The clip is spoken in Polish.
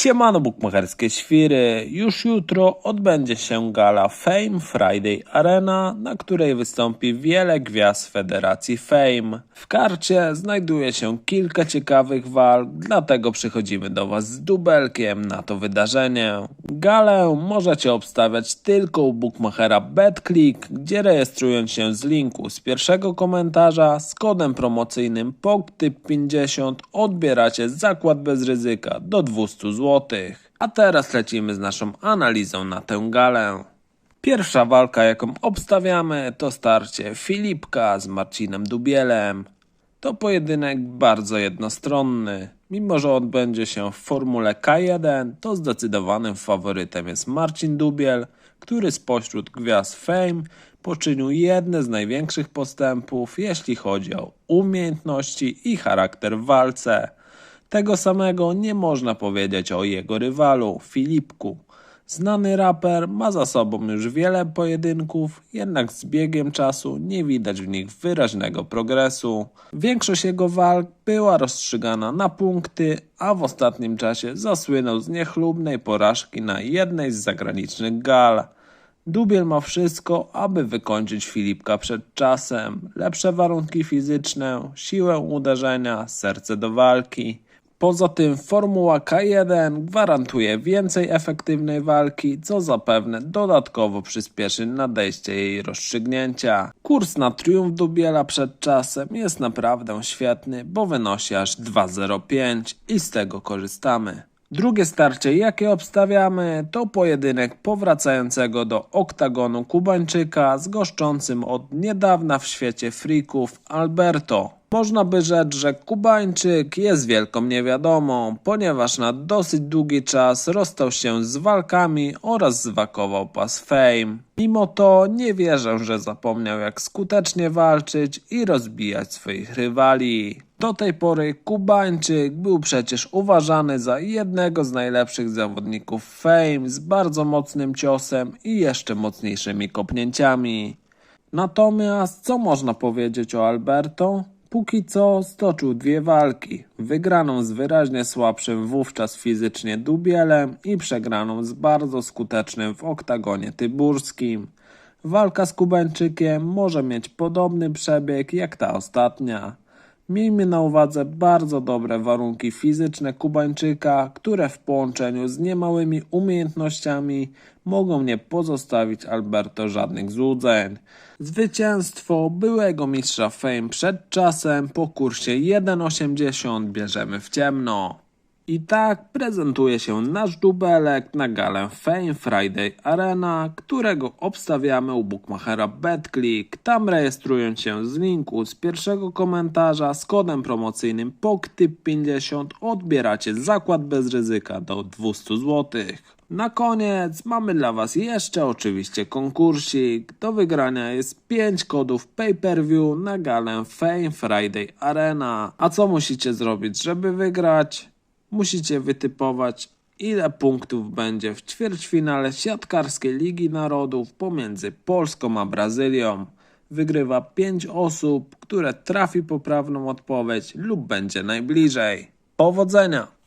Siemano bukmacherskie świry. Już jutro odbędzie się gala Fame Friday Arena, na której wystąpi wiele gwiazd Federacji Fame. W karcie znajduje się kilka ciekawych walk, dlatego przychodzimy do Was z dubelkiem na to wydarzenie. Galę możecie obstawiać tylko u bookmachera BetClick, gdzie rejestrując się z linku z pierwszego komentarza z kodem promocyjnym POGTYP50 odbieracie zakład bez ryzyka do 200 zł. A teraz lecimy z naszą analizą na tę galę. Pierwsza walka, jaką obstawiamy, to starcie Filipka z Marcinem Dubielem. To pojedynek bardzo jednostronny. Mimo, że odbędzie się w formule K1, to zdecydowanym faworytem jest Marcin Dubiel, który spośród gwiazd Fame poczynił jedne z największych postępów, jeśli chodzi o umiejętności i charakter w walce. Tego samego nie można powiedzieć o jego rywalu, Filipku. Znany raper ma za sobą już wiele pojedynków, jednak z biegiem czasu nie widać w nich wyraźnego progresu. Większość jego walk była rozstrzygana na punkty, a w ostatnim czasie zasłynął z niechlubnej porażki na jednej z zagranicznych gal. Dubiel ma wszystko, aby wykończyć Filipka przed czasem. Lepsze warunki fizyczne, siłę uderzenia, serce do walki. Poza tym Formuła K1 gwarantuje więcej efektywnej walki, co zapewne dodatkowo przyspieszy nadejście jej rozstrzygnięcia. Kurs na triumf Dubiela przed czasem jest naprawdę świetny, bo wynosi aż 2,05 i z tego korzystamy. Drugie starcie, jakie obstawiamy, to pojedynek powracającego do oktagonu Kubańczyka z goszczącym od niedawna w świecie freaków Alberto. Można by rzec, że Kubańczyk jest wielką niewiadomą, ponieważ na dosyć długi czas rozstał się z walkami oraz zwakował pas fame. Mimo to nie wierzę, że zapomniał jak skutecznie walczyć i rozbijać swoich rywali. Do tej pory Kubańczyk był przecież uważany za jednego z najlepszych zawodników Fame z bardzo mocnym ciosem i jeszcze mocniejszymi kopnięciami. Natomiast co można powiedzieć o Alberto? Póki co stoczył dwie walki. Wygraną z wyraźnie słabszym wówczas fizycznie Dubielem i przegraną z bardzo skutecznym w oktagonie tyburskim. Walka z Kubańczykiem może mieć podobny przebieg jak ta ostatnia. Miejmy na uwadze bardzo dobre warunki fizyczne Kubańczyka, które w połączeniu z niemałymi umiejętnościami mogą nie pozostawić Alberto żadnych złudzeń. Zwycięstwo byłego mistrza Fame przed czasem po kursie 1,80 bierzemy w ciemno. I tak prezentuje się nasz dubelek na galę Fame Friday Arena, którego obstawiamy u bookmachera BetClick. Tam rejestrując się z linku z pierwszego komentarza z kodem promocyjnym POGTYP50 odbieracie zakład bez ryzyka do 200 zł. Na koniec mamy dla Was jeszcze oczywiście konkursik. Do wygrania jest 5 kodów pay-per-view na galę Fame Friday Arena. A co musicie zrobić, żeby wygrać? Musicie wytypować, ile punktów będzie w ćwierćfinale siatkarskiej Ligi Narodów pomiędzy Polską a Brazylią. Wygrywa 5 osób, które trafi poprawną odpowiedź lub będzie najbliżej. Powodzenia!